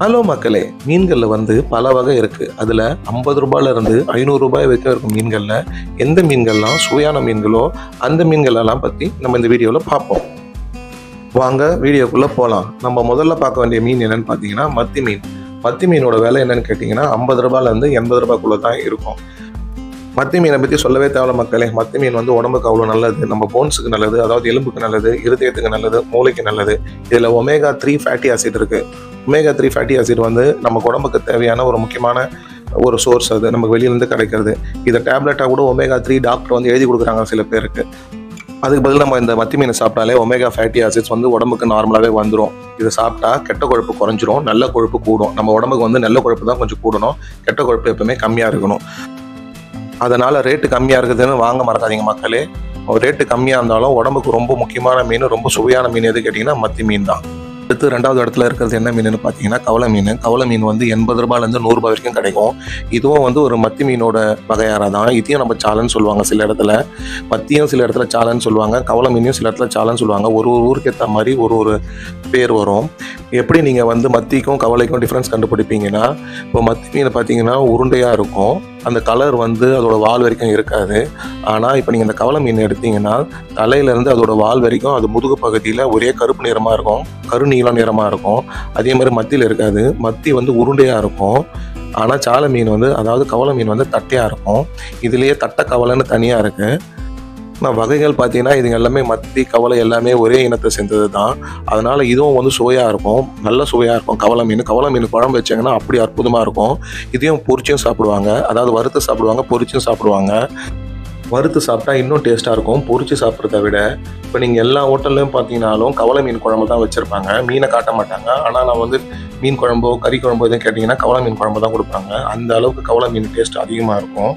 Hello மக்களே மீன்களில் வந்து பல வகை இருக்குது அதில் ஐம்பது ரூபாயிலிருந்து ஐநூறு ரூபாய் வரைக்கும் இருக்கும் மீன்களில். எந்த மீன்கள்லாம் சுவையான மீன்களோ அந்த மீன்களெல்லாம் பற்றி நம்ம இந்த வீடியோவில் பார்ப்போம். வாங்க வீடியோக்குள்ளே போகலாம் நம்ம முதல்ல பார்க்க வேண்டிய மீன் என்னன்னு பார்த்தீங்கன்னா மத்தி மீன். மத்தி மீனோட விலை என்னென்னு கேட்டிங்கன்னா ஐம்பது ரூபாயிலேருந்து எண்பது ரூபாய்க்குள்ளே தான் இருக்கும். மத்தி மீனை பற்றி சொல்லவே தேவையில்ல மக்களே. மத்தி மீன் வந்து உடம்புக்கு அவ்வளோ நல்லது நம்ம போன்ஸுக்கு நல்லது அதாவது எலும்புக்கு நல்லது இருதயத்துக்கு நல்லது மூளைக்கு நல்லது. இதில் ஒமேகா த்ரீ ஃபேட்டி ஆசிட் இருக்குது ஒமேகா த்ரீ ஃபேட்டி ஆசிட் வந்து நமக்கு உடம்புக்கு தேவையான ஒரு முக்கியமான ஒரு சோர்ஸ் அது. நமக்கு வெளியிலேருந்து கிடைக்கிறது. இதை டேப்லெட்டாக கூட ஒமேகா த்ரீ டாக்டர் வந்து எழுதி கொடுக்குறாங்க சில பேருக்கு. அதுக்கு பதில் நம்ம இந்த மத்தி மீனை சாப்பிட்டாலே ஒமேகா ஃபேட்டி ஆசிட்ஸ் வந்து உடம்புக்கு நார்மலாகவே வந்துடும் இதை சாப்பிட்டா கெட்ட கொழுப்பு குறைஞ்சிரும் நல்ல கொழுப்பு கூடும். நம்ம உடம்புக்கு வந்து நல்ல கொழுப்பு தான் கொஞ்சம் கூடணும். கெட்ட கொழுப்பு எப்பவுமே கம்மியாக இருக்கணும். அதனால் ரேட்டு கம்மியாக இருக்குதுன்னு வாங்க மறக்காதீங்க மக்களே. ரேட்டு கம்மியாக இருந்தாலும் உடம்புக்கு ரொம்ப முக்கியமான மீன் ரொம்ப சுவையான மீன் எது கேட்டிங்கன்னா மத்தி மீன் தான். அடுத்து ரெண்டாவது இடத்துல இருக்கிறது என்ன மீன்னு பார்த்தீங்கன்னா கவலை மீன். கவலை மீன் வந்து எண்பது ரூபாயிலேருந்து நூறுரூபா வரைக்கும் கிடைக்கும். இதுவும் வந்து ஒரு மத்தி மீனோட வகையாராக தான். இதையும் நம்ம சாலன்னு சொல்லுவாங்க சில இடத்துல. மத்தியும் சில இடத்துல சாலன்னு சொல்லுவாங்க. கவலை மீனையும் சில இடத்துல சாலன்னு சொல்லுவாங்க. ஒரு ஒரு ஊருக்கு ஏற்ற மாதிரி ஒரு ஒரு பேர் வரும். எப்படி நீங்கள் வந்து மத்திக்கும் கவலைக்கும் டிஃப்ரென்ஸ் கண்டுபிடிப்பீங்கன்னா இப்போ மத்தி மீன் பார்த்தீங்கன்னா உருண்டையாக இருக்கும். அந்த கலர் வந்து அதோட வால் வரைக்கும் இருக்காது. ஆனால் இப்போ நீங்கள் இந்த கவலை மீன் எடுத்தீங்கன்னா தலையிலேருந்து அதோட வால் வரைக்கும் அது முதுகு பகுதியில் ஒரே கருப்பு நிறமாக இருக்கும் கருநீலம் நிறமாக இருக்கும். அதே மாதிரி மத்தியில் இருக்காது. மத்தி வந்து உருண்டையாக இருக்கும். ஆனால் சாலை மீன் வந்து அதாவது கவலை மீன் வந்து தட்டையாக இருக்கும். இதுலேயே தட்டை கவலைன்னு தனியாக இருக்குது ஆனால் வகைகள் பார்த்தீங்கன்னா இதுங்க எல்லாமே மத்தி கவலை எல்லாமே ஒரே இனத்தை சேர்ந்தது தான் அதனால் இதுவும் வந்து சுவையாக இருக்கும். நல்ல சுவையாக இருக்கும். கவலை மீன் கவலை மீன் குழம்பு வச்சாங்கன்னா அப்படி அற்புதமாக இருக்கும். இதையும் பொரிச்சும் சாப்பிடுவாங்க. அதாவது வறுத்து சாப்பிடுவாங்க பொரிச்சும் சாப்பிடுவாங்க. வறுத்து சாப்பிட்டா இன்னும் டேஸ்ட்டாக இருக்கும். பொரிச்சு சாப்பிட்றத விட இப்போ நீங்கள் எல்லா ஹோட்டல்லையும் பார்த்தீங்கனாலும் கவலை மீன் குழம்பு தான் வச்சுருப்பாங்க. மீனை காட்ட மாட்டாங்க. ஆனால் நான் வந்து மீன் குழம்போ கறி குழம்போ எதுவும் கேட்டிங்கன்னா கவலை மீன் குழம்பு தான் கொடுப்பாங்க. அந்த அளவுக்கு கவலை மீன் டேஸ்ட் அதிகமாக இருக்கும்.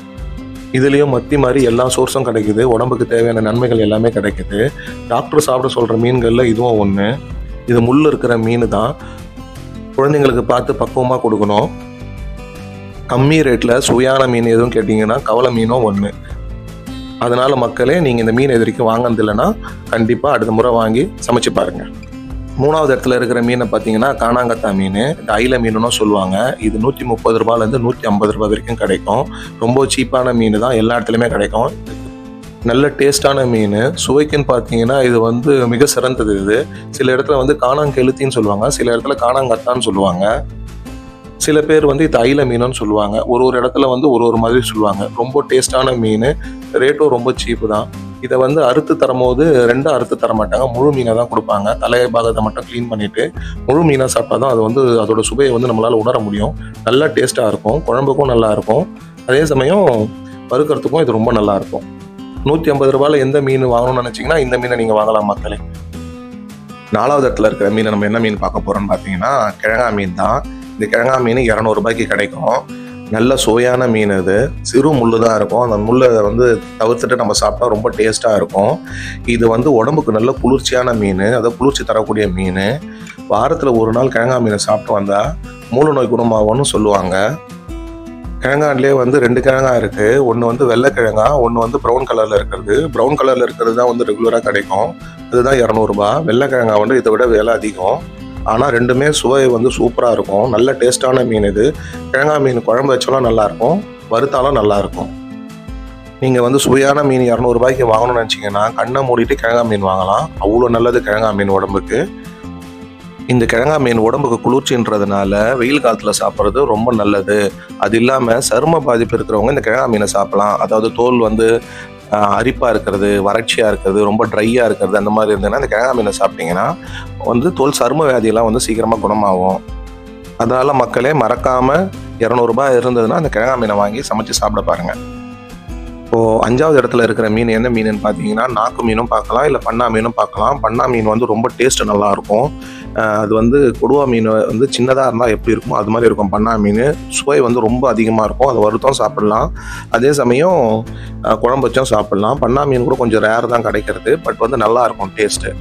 இதுலேயும் மத்தி மாதிரி எல்லா சோர்ஸும் கிடைக்குது. உடம்புக்கு தேவையான நன்மைகள் எல்லாமே கிடைக்குது. டாக்டர் சாப்பிட சொல்கிற மீன்களில் இதுவும் ஒன்று இது முள் இருக்கிற மீன் தான் குழந்தைங்களுக்கு பார்த்து பக்குவமாக கொடுக்கணும். கம்மி ரேட்டில் சுவையான மீன் எதுவும் கேட்டிங்கன்னா கவலை மீனும் ஒன்று அதனால் மக்களே நீங்கள் இந்த மீன் இது வரைக்கும் வாங்கினதில்லைன்னா கண்டிப்பாக அடுத்த முறை வாங்கி சமைச்சு பாருங்கள் மூணாவது இடத்துல இருக்கிற மீனை பார்த்தீங்கன்னா காணாங்கத்தா மீன். இந்த ஐல மீனுன்னு சொல்லுவாங்க. இது நூற்றி முப்பது ரூபாயிலேருந்து நூற்றி ஐம்பது ரூபாய் வரைக்கும் கிடைக்கும். ரொம்ப சீப்பான மீன் தான் எல்லா இடத்துலையுமே கிடைக்கும். நல்ல டேஸ்டான மீன். சுவைக்குன்னு பார்த்தீங்கன்னா இது வந்து மிக சிறந்தது இது. சில இடத்துல வந்து காணாங்கெழுத்தின்னு சொல்லுவாங்க. சில இடத்துல காணாங்கத்தான்னு சொல்லுவாங்க. சில பேர் வந்து இது ஐல மீனுன்னு சொல்லுவாங்க. ஒரு ஒரு இடத்துல வந்து ஒரு ஒரு மாதிரி சொல்லுவாங்க. ரொம்ப டேஸ்டான மீன். ரேட்டும் ரொம்ப சீப்பு தான். இதை வந்து அறுத்து தரும்போது ரெண்டும் அறுத்து தர மாட்டாங்க. முழு மீனை தான் கொடுப்பாங்க. தலை பாகத்தை மட்டும் க்ளீன் பண்ணிட்டு முழு மீனாக சாப்பிட்டா தான் அது வந்து அதோட சுவையை வந்து நம்மளால் உணர முடியும். நல்லா டேஸ்ட்டாக இருக்கும். குழம்புக்கும் நல்லா இருக்கும். அதே சமயம் வறுக்கிறதுக்கும் இது ரொம்ப நல்லா இருக்கும். நூற்றி ஐம்பது ரூபாயில் எந்த மீன் வாங்கணும்னு நினச்சிங்கன்னா இந்த மீனை நீங்கள் வாங்கலாம் மக்களே. நாலாவது இடத்துல இருக்கிற மீனை நம்ம என்ன மீன் பார்க்க போகிறோம்னு பார்த்தீங்கன்னா கிழங்கா மீன் தான். இந்த கிழங்கா மீன் இரநூறுபாய்க்கு கிடைக்கும். நல்ல சுவையான மீன் இது சிறு முள்ளு தான் இருக்கும். அந்த முள்ளை வந்து தவிர்த்துட்டு நம்ம சாப்பிட்டா ரொம்ப டேஸ்ட்டாக இருக்கும். இது வந்து உடம்புக்கு நல்ல குளிர்ச்சியான மீன். அதை குளிர்ச்சி தரக்கூடிய மீன். வாரத்தில் ஒரு நாள் கிழங்கா மீனை சாப்பிட்டு வந்தால் மூல நோய் குணமாகும்னு சொல்லுவாங்க. கிழங்கான்லேயே வந்து ரெண்டு கிழங்கா இருக்குது ஒன்று வந்து வெள்ளை கிழங்கா ஒன்று வந்து ப்ரௌன் கலரில் இருக்கிறது. ப்ரௌன் கலரில் இருக்கிறது தான் வந்து ரெகுலராக கிடைக்கும். அதுதான் இரநூறுபா. வெள்ளை கிழங்கா வந்து இதை விட விலை அதிகம். ஆனால் ரெண்டுமே சுவை வந்து சூப்பராக இருக்கும். நல்ல டேஸ்ட்டான மீன் இது. கிழங்கா மீன் குழம்பு வச்சாலும் நல்லாயிருக்கும் வறுத்தாலும் நல்லாயிருக்கும் நீங்கள் வந்து சுவையான மீன் இரநூறுபாய்க்கு வாங்கணும்னு நினச்சிங்கன்னா கண்ணை மூடிட்டு கிழங்கா மீன் வாங்கலாம். அவ்வளோ நல்லது கிழங்கா மீன் உடம்புக்கு. இந்த கிழங்கா மீன் உடம்புக்கு குளிர்ச்சின்றதுனால வெயில் காலத்தில் சாப்பிட்றது ரொம்ப நல்லது. அது இல்லாமல் சரும பாதிப்பு இருக்கிறவங்க இந்த கிழங்கா மீனை சாப்பிடலாம். அதாவது தோல் வந்து அரிப்பாக இருக்கிறது வறட்சியாக இருக்கிறது ரொம்ப ட்ரையாக இருக்கிறது அந்த மாதிரி இருந்ததுன்னா இந்த கிழங்கா மீனை சாப்பிட்டீங்கன்னா வந்து தோல் சரும வியாதியெல்லாம் வந்து சீக்கிரமாக குணமாகும். அதனால் மக்களே மறக்காமல் இரநூறுபா இருந்ததுன்னா அந்த கிழங்கா மீனை வாங்கி சமைச்சு சாப்பிட பாருங்கள் இப்போது அஞ்சாவது இடத்துல இருக்கிற மீன் என்ன மீனுன்னு பார்த்தீங்கன்னா நாக்கு மீனும் பார்க்கலாம் இல்லை பண்ணா மீனும் பார்க்கலாம். பண்ணா மீன் வந்து ரொம்ப டேஸ்ட் நல்லாயிருக்கும். அது வந்து கொடுவா மீன் வந்து சின்னதாக இருந்தால் எப்படி இருக்கும் அது மாதிரி இருக்கும். பண்ணா மீன் சுவை வந்து ரொம்ப அதிகமாக இருக்கும். அதை வருத்தம் சாப்பிட்லாம். அதே சமயம் குழம்பு வச்சும் சாப்பிட்லாம். பண்ணா மீன் கூட கொஞ்சம் ரேர் தான் கிடைக்கிறது. பட் வந்து நல்லாயிருக்கும் டேஸ்ட்டு.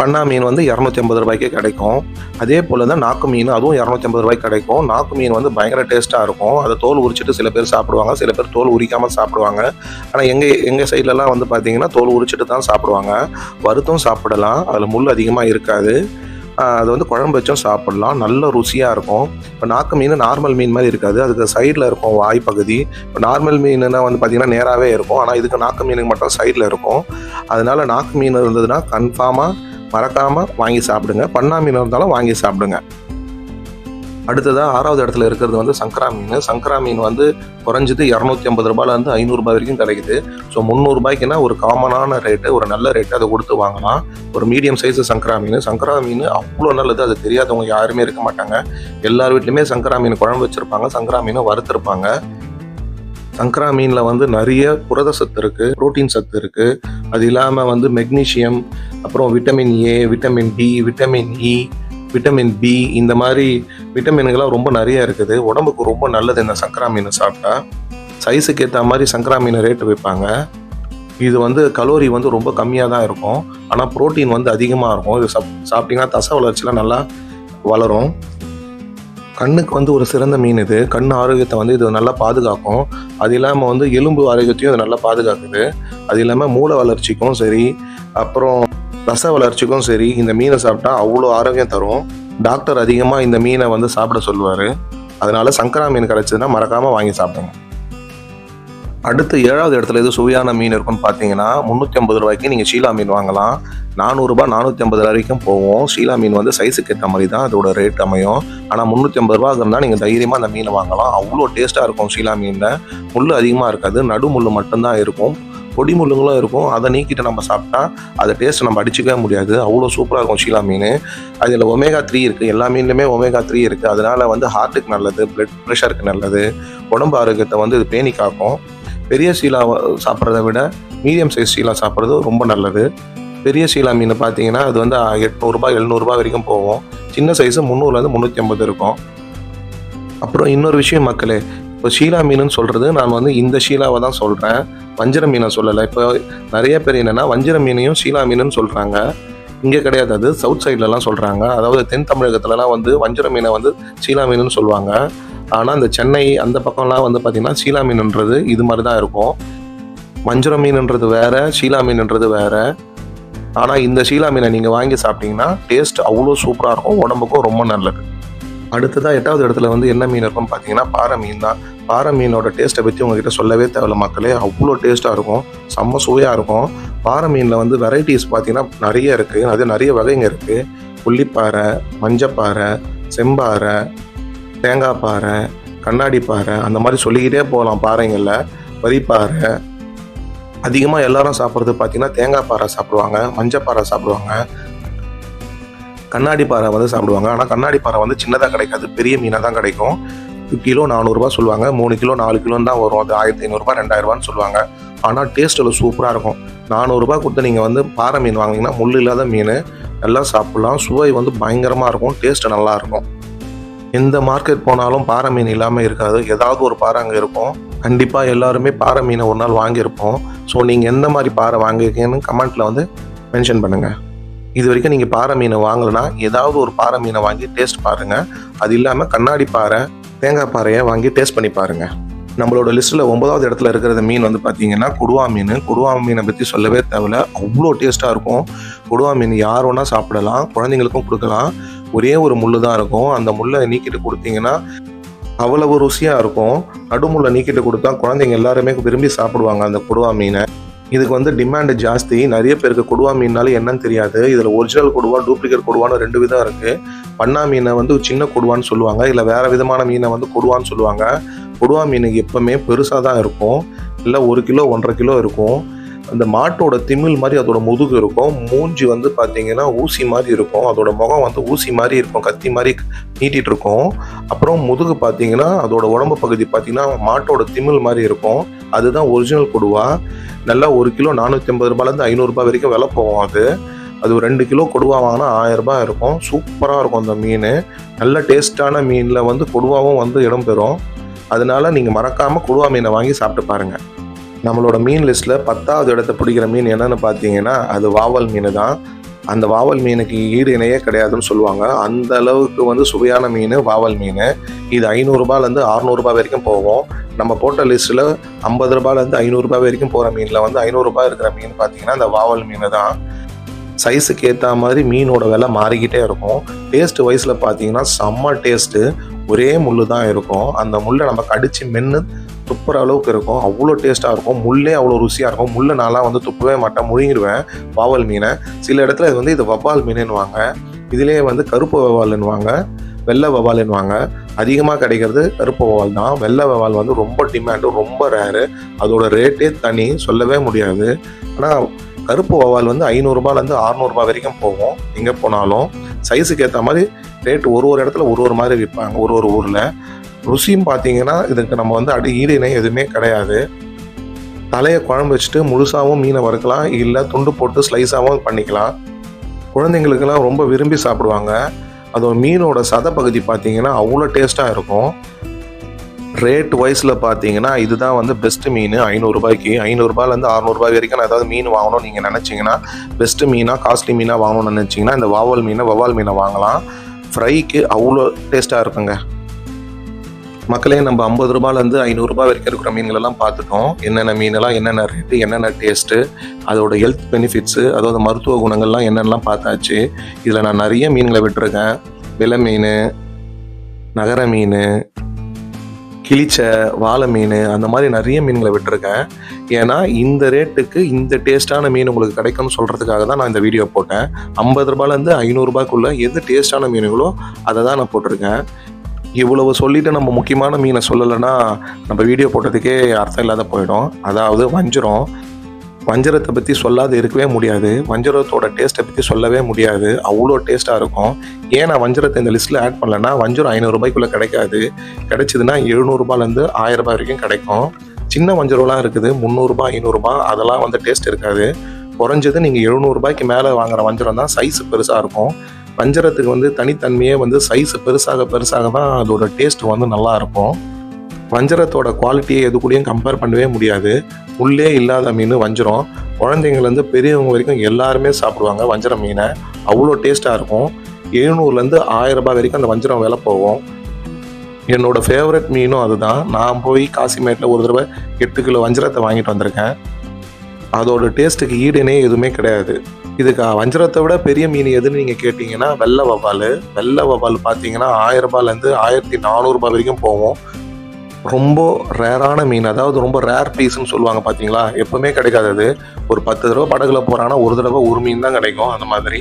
பண்ணா மீன் வந்து இரநூத்தி ஐம்பது ரூபாய்க்கே கிடைக்கும். அதே போல் தான் நாக்கு மீன் அதுவும் இரநூத்தி ஐம்பது ரூபாய்க்கு கிடைக்கும். நாக்கு மீன் வந்து பயங்கர டேஸ்ட்டாக இருக்கும். அதை தோல் உரிச்சிட்டு சில பேர் சாப்பிடுவாங்க. சில பேர் தோல் உரிக்காமல் சாப்பிடுவாங்க. ஆனால் எங்கள் எங்கள் சைட்லலாம் வந்து பார்த்தீங்கன்னா தோல் உரிச்சிட்டு தான் சாப்பிடுவாங்க. வறுத்தும் சாப்பிடலாம். அதில் முள் அதிகமாக இருக்காது. அது வந்து குழம்பு வச்சும் சாப்பிடலாம். நல்ல ருசியாக இருக்கும். இப்போ நாக்கு மீன் நார்மல் மீன் மாதிரி இருக்காது. அதுக்கு சைடில் இருக்கும் வாய் பகுதி இப்போ நார்மல் மீனுனா வந்து பார்த்திங்கன்னா நேராகவே இருக்கும். ஆனால் இதுக்கு நாக்கு மீனுக்கு மட்டும் சைடில் இருக்கும். அதனால நாக்கு மீன் இருந்ததுன்னா கன்ஃபார்மாக மறக்காமல் வாங்கி சாப்பிடுங்க. பண்ணா மீன் இருந்தாலும் வாங்கி சாப்பிடுங்க. அடுத்ததாக ஆறாவது இடத்துல இருக்கிறது வந்து சங்கரா மீன். சங்கரா மீன் வந்து குறைஞ்சது இரநூத்தி ஐம்பது ரூபாயிலேருந்து ஐநூறுரூபா வரைக்கும் கிடைக்குது. ஸோ முந்நூறுபாய்க்குன்னா ஒரு காமனான ரேட்டு ஒரு நல்ல ரேட்டு அதை கொடுத்து வாங்கலாம். ஒரு மீடியம் சைஸு சங்கரா மீன். சங்கரா மீன் அவ்வளோ நல்லது. அது தெரியாதவங்க யாருமே இருக்க மாட்டாங்க. எல்லார் வீட்லையுமே சங்கரா மீன் குழம்பு வச்சுருப்பாங்க. சங்கரா மீனை வறுத்துருப்பாங்க. சங்கரா மீனில் வந்து நிறைய புரத சத்து இருக்குது புரோட்டீன் சத்து இருக்குது அது இல்லாமல் வந்து மெக்னீஷியம் அப்புறம் vitamin A vitamin D vitamin E vitamin B இந்த மாதிரி விட்டமின்கள்லாம் ரொம்ப நிறைய இருக்குது. உடம்புக்கு ரொம்ப நல்லது இந்த சங்கரா மீன் சாப்பிட்டா. சைஸுக்கு ஏற்ற மாதிரி சங்கரா மீன் ரேட்டு வைப்பாங்க. இது வந்து கலோரி வந்து ரொம்ப கம்மியாக தான் இருக்கும். ஆனால் புரோட்டீன் வந்து அதிகமாக இருக்கும். இது சாப் சாப்பிட்டீங்கன்னா தசை வளர்ச்சிலாம் நல்லா வளரும். கண்ணுக்கு வந்து ஒரு சிறந்த மீன் இது. கண் ஆரோக்கியத்தை வந்து இது நல்லா பாதுகாக்கும். அது இல்லாமல் வந்து எலும்பு ஆரோக்கியத்தையும் இது நல்லா பாதுகாக்குது. அது இல்லாமல் மூளை வளர்ச்சிக்கும் சரி அப்புறம் ரச வளர்ச்சிக்கும் சரி இந்த மீனை சாப்பிட்டா அவ்வளோ ஆரோக்கியம் தரும். டாக்டர் அதிகமாக இந்த மீனை வந்து சாப்பிட சொல்லுவார். அதனால சங்கரா மீன் கிடச்சதுன்னா மறக்காமல் வாங்கி சாப்பிடுங்க. அடுத்து ஏழாவது இடத்துல எது சுவையான மீன் இருக்குன்னு பார்த்தீங்கன்னா முந்நூற்றி ஐம்பது ரூபாய்க்கு நீங்கள் ஷீலா மீன் வாங்கலாம். நானூறுரூபா நானூற்றி ஐம்பது வரைக்கும் போவோம் ஷீலா மீன் வந்து சைஸுக்கு ஏற்ற மாதிரி தான் அதோட ரேட் அமையும். ஆனால் முந்நூற்றி ஐம்பது ரூபா இருந்தால் நீங்கள் தைரியமாக அந்த மீனை வாங்கலாம். அவ்வளோ டேஸ்ட்டாக இருக்கும் ஷீலா மீனில். முள் அதிகமாக இருக்காது. நடு முள் மட்டும்தான் இருக்கும். பொடி முள்ளுங்களும் இருக்கும். அதை நீக்கிட்டு நம்ம சாப்பிட்டா அதை டேஸ்ட் நம்ம அடிச்சுக்கவே முடியாது. அவ்வளோ சூப்பராக இருக்கும் ஷீலா மீன். அதில் ஒமேகா த்ரீ இருக்குது எல்லா மீன்லையுமே ஒமேகா த்ரீ இருக்குது அதனால் வந்து ஹார்ட்டுக்கு நல்லது பிளட் ப்ரெஷருக்கு நல்லது உடம்பு ஆரோக்கியத்தை வந்து இது பேணி காக்கும் பெரிய சீலா சாப்பிட்றத விட மீடியம் சைஸ் சீலா சாப்பிட்றது ரொம்ப நல்லது. பெரிய சீலா மீன் பார்த்தீங்கன்னா அது வந்து எட்நூறுபா எழுநூறுபா வரைக்கும் போகும். சின்ன சைஸு முந்நூறுலேருந்து முந்நூற்றி ஐம்பது இருக்கும். அப்புறம் இன்னொரு விஷயம் மக்களே இப்போ ஷீலா மீனுன்னு சொல்கிறது நான் வந்து இந்த ஷீலாவை தான் சொல்கிறேன் வஞ்சிர மீனை சொல்லலை. இப்போ நிறைய பேர் என்னென்னா வஞ்சிர மீனையும் ஷீலா மீனுன்னு சொல்கிறாங்க இங்கே கிடையாது. அது சவுத் சைட்லலாம் சொல்கிறாங்க அதாவது தென் தமிழகத்துலலாம் வந்து வஞ்சிர மீனை வந்து சீலா மீனுன்னு சொல்லுவாங்க. ஆனால் இந்த சென்னை அந்த பக்கம்லாம் வந்து பார்த்திங்கன்னா சீலா மீனுன்றது இது மாதிரி தான் இருக்கும். வஞ்சிர மீனுன்றது வேறு சீலா மீனுன்றது வேறு. ஆனால் இந்த ஷீலா மீனை நீங்கள் வாங்கி சாப்பிட்டீங்கன்னா டேஸ்ட் அவ்வளோ சூப்பராக இருக்கும். உடம்புக்கும் ரொம்ப நல்லது. அடுத்ததாக எட்டாவது இடத்துல வந்து என்ன மீன் இருக்கும்னு பார்த்தீங்கன்னா பாறை மீன் தான் பாறை மீனோட டேஸ்ட்டை பற்றி உங்ககிட்ட சொல்லவே தேவையில்ல மக்களே. அவ்வளோ டேஸ்ட்டாக இருக்கும். செம்ம சுவையாக இருக்கும். பாறை மீனில் வந்து வெரைட்டிஸ் பார்த்தீங்கன்னா நிறைய இருக்குது அது நிறைய வகைங்க இருக்குது புள்ளிப்பாறை மஞ்சப்பாறை செம்பாறை தேங்காய் பாறை கண்ணாடி பாறை அந்த மாதிரி சொல்லிக்கிட்டே போகலாம் பாறைங்களில். வரிப்பாறை. அதிகமாக எல்லாரும் சாப்பிட்றது பார்த்தீங்கன்னா தேங்காய் பாறை சாப்பிடுவாங்க மஞ்சப்பாறை சாப்பிடுவாங்க. கண்ணாடி பாறை வந்து சாப்பிடுவாங்க. ஆனால் கண்ணாடி பாறை வந்து சின்னதாக கிடைக்காது பெரிய மீனாக தான் கிடைக்கும். கிலோ நானூறுரூவா சொல்லுவாங்க மூணு கிலோ நாலு கிலோன்னு தான் வரும். அது ஆயிரத்தி ஐநூறுரூபா ரெண்டாயிரரூவான்னு சொல்லுவாங்க. ஆனால் டேஸ்ட் அதில் சூப்பராக இருக்கும். நானூறுரூபா கொடுத்து நீங்கள் வந்து பாறை மீன் வாங்கினீங்கன்னா முள் இல்லாத மீன் நல்லா சாப்பிட்லாம். சுவை வந்து பயங்கரமாக இருக்கும் டேஸ்ட் நல்லா இருக்கும். எந்த மார்க்கெட் போனாலும் பாறை மீன் இல்லாமல் இருக்காது. ஏதாவது ஒரு பாறை அங்கே இருக்கும். கண்டிப்பாக எல்லாருமே பாறை மீனை ஒரு நாள் வாங்கியிருப்போம். ஸோ நீங்கள் எந்த மாதிரி பாறை வாங்கியிருக்கீங்கன்னு கமெண்ட்டில் வந்து மென்ஷன் பண்ணுங்கள் இது வரைக்கும் நீங்கள் பாறை மீனை வாங்கலைன்னா ஏதாவது ஒரு பாறை மீனை வாங்கி டேஸ்ட் பாருங்கள் அது இல்லாமல் கண்ணாடி பாறை தேங்காய் பாறையை வாங்கி டேஸ்ட் பண்ணி பாருங்கள் நம்மளோட லிஸ்ட்டில் ஒன்பதாவது இடத்துல இருக்கிற மீன் வந்து பார்த்தீங்கன்னா கொடுவா மீன். கொடுவா மீனை பற்றி சொல்லவே தேவையில்ல. அவ்வளோ டேஸ்ட்டாக இருக்கும். கொடுவா மீன் யார் வேணால் சாப்பிடலாம். குழந்தைங்களுக்கும் கொடுக்கலாம். ஒரே ஒரு முள்ளு தான் இருக்கும். அந்த முள்ளை நீக்கிட்டு கொடுத்தீங்கன்னா அவ்வளவு ருசியாக இருக்கும். நடுமுள்ளை நீக்கிட்டு கொடுத்தா குழந்தைங்க எல்லாருமே விரும்பி சாப்பிடுவாங்க அந்த கொடுவா மீனை. இதுக்கு வந்து டிமாண்டு ஜாஸ்தி. நிறைய பேருக்கு கொடுவா மீன்னாலும் என்னன்னு தெரியாது. இதில் ஒரிஜினல் கொடுவா டூப்ளிகேட் கொடுவான்னு ரெண்டு விதம் இருக்குது பண்ணா மீனை வந்து சின்ன கொடுவான்னு சொல்லுவாங்க. இல்லை வேறு விதமான மீனை வந்து கொடுவான்னு சொல்லுவாங்க. கொடுவா மீன் எப்போவுமே பெருசாக தான் இருக்கும். இல்லை ஒரு கிலோ ஒன்றரை கிலோ இருக்கும். அந்த மாட்டோட திமில் மாதிரி அதோட முதுகு இருக்கும். மூஞ்சி வந்து பார்த்தீங்கன்னா ஊசி மாதிரி இருக்கும். அதோட முகம் வந்து ஊசி மாதிரி இருக்கும். கத்தி மாதிரி நீட்டிகிட்டு இருக்கும். அப்புறம் முதுகு பார்த்தீங்கன்னா அதோட உடம்பு பகுதி பார்த்தீங்கன்னா மாட்டோட திமில் மாதிரி இருக்கும். அதுதான் ஒரிஜினல் கொடுவா. நல்லா ஒரு கிலோ நானூற்றி ஐம்பது ரூபாயிலேருந்து ஐநூறுரூபா வரைக்கும் விலை போகும் அது. அது ஒரு ரெண்டு கிலோ கொடுவா வாங்கினா ஆயிரம் இருக்கும். சூப்பராக இருக்கும் அந்த மீன். நல்ல டேஸ்ட்டான மீனில் வந்து கொடுவாவும் வந்து இடம்பெறும். அதனால் அதனால நீங்கள் மறக்காமல் கொடுவா மீனை வாங்கி சாப்பிட்டு பாருங்கள் நம்மளோட மீன் லிஸ்ட்டில் பத்தாவது இடத்த பிடிக்கிற மீன் என்னென்னு பார்த்தீங்கன்னா அது வாவல் மீன் தான் அந்த வாவல் மீனுக்கு ஈடு இணையே கிடையாதுன்னு சொல்லுவாங்க. அந்த அளவுக்கு வந்து சுவையான மீன் வாவல் மீன். இது ஐநூறுரூபாலேருந்து அறநூறுபா வரைக்கும் போகும். நம்ம போட்ட லிஸ்ட்டில் ஐம்பது ரூபாலேருந்து ஐநூறுரூபா வரைக்கும் போகிற மீனில் வந்து ஐநூறுரூபா இருக்கிற மீன் பார்த்தீங்கன்னா அந்த வாவல் மீன் தான் சைஸுக்கு ஏற்ற மாதிரி மீனோட விலை மாறிக்கிட்டே இருக்கும். டேஸ்ட் வைஸில் பார்த்தீங்கன்னா செம்ம டேஸ்ட்டு ஒரே முள்ளு தான் இருக்கும். அந்த முள்ளை நம்ம கடித்து மென்று துப்புற அளவுக்கு இருக்கும். அவ்வளோ டேஸ்ட்டாக இருக்கும். முள்ளே அவ்வளோ ருசியாக இருக்கும். முள்ளை நான்லாம் வந்து துப்பவே மாட்டேன். முழுங்கிடுவேன் வாவல் மீனை. சில இடத்துல இது வந்து இது வவ்வால் மீனுன்னுவாங்க. இதுலேயே வந்து கருப்பு வவ்வால்னுவாங்க. வெள்ளை வவ்வால்னுவாங்க. அதிகமாக கிடைக்கிறது கருப்பு வவால் தான். வெள்ளை வவால் வந்து ரொம்ப டிமாண்டு ரொம்ப ரேரு அதோட ரேட்டே தனி. சொல்லவே முடியாது. ஆனால் கருப்பு வவால் வந்து ஐநூறுரூபாலேருந்து அறநூறுபா வரைக்கும் போகும். எங்கே போனாலும். சைஸுக்கு ஏற்ற மாதிரி ரேட் ஒரு ஒரு இடத்துல ஒரு ஒரு மாதிரி விற்பாங்க. ஒரு ஒரு ஊரில். ருசியும் பார்த்தீங்கன்னா இதுக்கு நம்ம வந்து அடி ஈடு இணை எதுவுமே கிடையாது. தலையை குழம்பு வச்சுட்டு முழுசாகவும் மீனை வறுக்கலாம் இல்லை துண்டு போட்டு ஸ்லைஸாகவும் பண்ணிக்கலாம். குழந்தைங்களுக்கெல்லாம் ரொம்ப விரும்பி சாப்பிடுவாங்க. அதோட மீனோட சத பகுதி பார்த்தீங்கன்னா அவ்வளோ டேஸ்ட்டாக இருக்கும். ரேட் வைஸில் பார்த்தீங்கன்னா இதுதான் வந்து பெஸ்ட்டு மீன். ஐநூறுரூபாய்க்கு ஐநூறுரூபாலேருந்து அறநூறுபாய் வரைக்கும் நான் ஏதாவது மீன் வாங்கணும்னு நீங்கள் நினச்சிங்கன்னா பெஸ்ட்டு மீனாக காஸ்ட்லி மீனாக வாங்கணும்னு நினச்சிங்கன்னா இந்த வாவல் மீனை வவால் மீனை வாங்கலாம். ஃப்ரைக்கு அவ்வளோ டேஸ்ட்டாக இருக்குங்க. மக்களே நம்ம ஐம்பது ரூபாயிலேருந்து ஐநூறுரூபா வரைக்கும் இருக்கிற மீன்களெல்லாம் பார்த்துட்டோம். என்னென்ன மீனெல்லாம் என்னென்ன ரேட்டு என்னென்ன டேஸ்ட்டு அதோட ஹெல்த் பெனிஃபிட்ஸு அதோட மருத்துவ குணங்கள்லாம் என்னென்னலாம் பார்த்தாச்சு. இதில் நான் நிறைய மீன்களை விட்டுருக்கேன். விலை மீன் நகர மீன் கிளிச்சை வாழை மீன் அந்த மாதிரி நிறைய மீன்களை விட்டுருக்கேன். ஏன்னா இந்த ரேட்டுக்கு இந்த டேஸ்ட்டான மீன் உங்களுக்கு கிடைக்கும்னு சொல்கிறதுக்காக தான் நான் இந்த வீடியோ போட்டேன். ஐம்பது ரூபாயிலேருந்து ஐநூறுரூபாக்குள்ளே எது டேஸ்ட்டான மீனுங்களோ அதை தான் நான் போட்டிருக்கேன். இவ்வளவு சொல்லிட்டு நம்ம முக்கியமான மீனை சொல்லலைன்னா நம்ம வீடியோ போட்டதுக்கே அர்த்தம் இல்லாத போயிடும். அதாவது வஞ்சிரம். வஞ்சரத்தை பற்றி சொல்லாது இருக்கவே முடியாது. வஞ்சரத்தோட டேஸ்ட்டை பற்றி சொல்லவே முடியாது. அவ்வளோ டேஸ்ட்டாக இருக்கும். ஏன் நான் வஞ்சரத்தை இந்த லிஸ்ட்டில் ஆட் பண்ணலன்னா வஞ்சரம் ஐநூறுரூபாய்க்குள்ளே கிடைக்காது. கிடைச்சிதுன்னா எழுநூறுபாலேருந்து ஆயிரம் ரூபாய் வரைக்கும் கிடைக்கும். சின்ன வஞ்சரம்லாம் இருக்குது. முந்நூறுரூபா ஐநூறுரூபா அதெல்லாம் வந்து டேஸ்ட் இருக்காது. குறைஞ்சது நீங்கள் எழுநூறுபாய்க்கு மேலே வாங்குற வஞ்சரம் தான் சைஸ் பெருசாக இருக்கும். வஞ்சரத்துக்கு வந்து தனித்தன்மையே வந்து சைஸ் பெருசாக பெருசாக தான் அதோட டேஸ்ட் வந்து நல்லா இருக்கும். வஞ்சரத்தோட குவாலிட்டியை எது கூடயும் கம்பேர் பண்ணவே முடியாது. உள்ளே இல்லாத மீன் வஞ்சரம். குழந்தைங்கள்லேருந்து பெரியவங்க வரைக்கும் எல்லாருமே சாப்பிடுவாங்க வஞ்சர மீனை. அவ்வளோ டேஸ்ட்டாக இருக்கும். எழுநூறுலேருந்து ஆயிரம் ரூபாய் வரைக்கும் அந்த வஞ்சரம் விலை போகும். என்னோடய ஃபேவரட் மீனும் அதுதான். நான் போய் காசிமேட்டில் ஒரு தடவை எட்டு கிலோ வஞ்சரத்தை வாங்கிட்டு வந்திருக்கேன். அதோட டேஸ்ட்டுக்கு ஈடுனே எதுவுமே கிடையாது. இதுக்கு வஞ்சரத்தை விட பெரிய மீன் எதுன்னு நீங்கள் கேட்டிங்கன்னா வெள்ளை வவ்வால். வெள்ளை வவ்வால் பார்த்தீங்கன்னா ஆயிரம் ரூபாயிலேருந்து ஆயிரத்தி நானூறுரூபா வரைக்கும் போகும். ரொம்ப ரேரான மீன். அதாவது ரொம்ப ரேர் பீஸ்னு சொல்லுவாங்க பார்த்தீங்களா எப்பவுமே கிடைக்காது அது. ஒரு பத்து தடவை படகுல போகிறாங்கன்னா ஒரு தடவை ஒரு மீன் தான் கிடைக்கும் அந்த மாதிரி.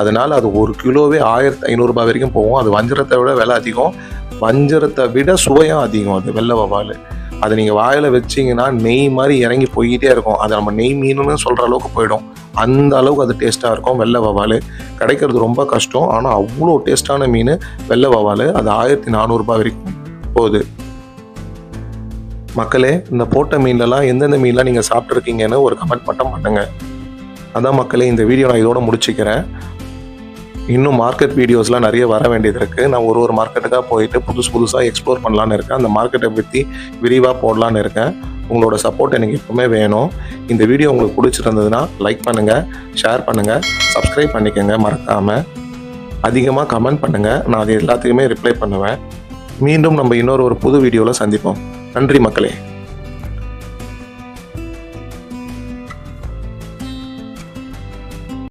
அதனால் அது ஒரு கிலோவே ஆயிரத்தி ஐநூறுரூபா வரைக்கும் போகும். அது வஞ்சரத்தை விட விலை அதிகம். வஞ்சரத்தை விட சுவையும் அதிகம் அது வெள்ளை வவ்வால். அதை நீங்கள் வாயில் வச்சிங்கன்னா நெய் மாதிரி இறங்கி போய்கிட்டே இருக்கும். அதை நம்ம நெய் மீனுன்னு சொல்கிற அளவுக்கு போயிடும். அந்த அளவுக்கு அது டேஸ்ட்டாக இருக்கும் வெள்ளை வவால் கிடைக்கிறது ரொம்ப கஷ்டம். ஆனால் அவ்வளோ டேஸ்ட்டான மீன் வெள்ளை வவால் அது ஆயிரத்தி நானூறுரூபா வரைக்கும் போகுது. மக்களே இந்த போட்ட மீன்லலாம் எந்தெந்த மீன்லாம் நீங்கள் சாப்பிட்ருக்கீங்கன்னு ஒரு கமெண்ட் மட்டும் பண்ணுங்கள் அதான் மக்களே இந்த வீடியோ நான் இதோட முடிச்சுக்கிறேன். இன்னும் மார்க்கெட் வீடியோஸ்லாம் நிறைய வர வேண்டியது இருக்குது நான் ஒரு ஒரு மார்க்கெட்டுக்காக போயிட்டு புதுசு புதுசாக எக்ஸ்ப்ளோர் பண்ணலான்னு இருக்கேன். அந்த மார்க்கெட்டை பற்றி விரிவாக போடலான்னு இருக்கேன். உங்களோட சப்போர்ட் எனக்கு எப்பவுமே வேணும். இந்த வீடியோ உங்களுக்கு பிடிச்சிருந்ததுன்னா லைக் பண்ணுங்கள் ஷேர் பண்ணுங்கள் சப்ஸ்கிரைப் பண்ணிக்கோங்க மறக்காமல் அதிகமாக கமெண்ட் பண்ணுங்கள் நான் அது எல்லாத்துக்குமே ரிப்ளை பண்ணுவேன். மீண்டும் நம்ம இன்னொரு ஒரு புது வீடியோவில் சந்திப்போம். நன்றி மக்களே.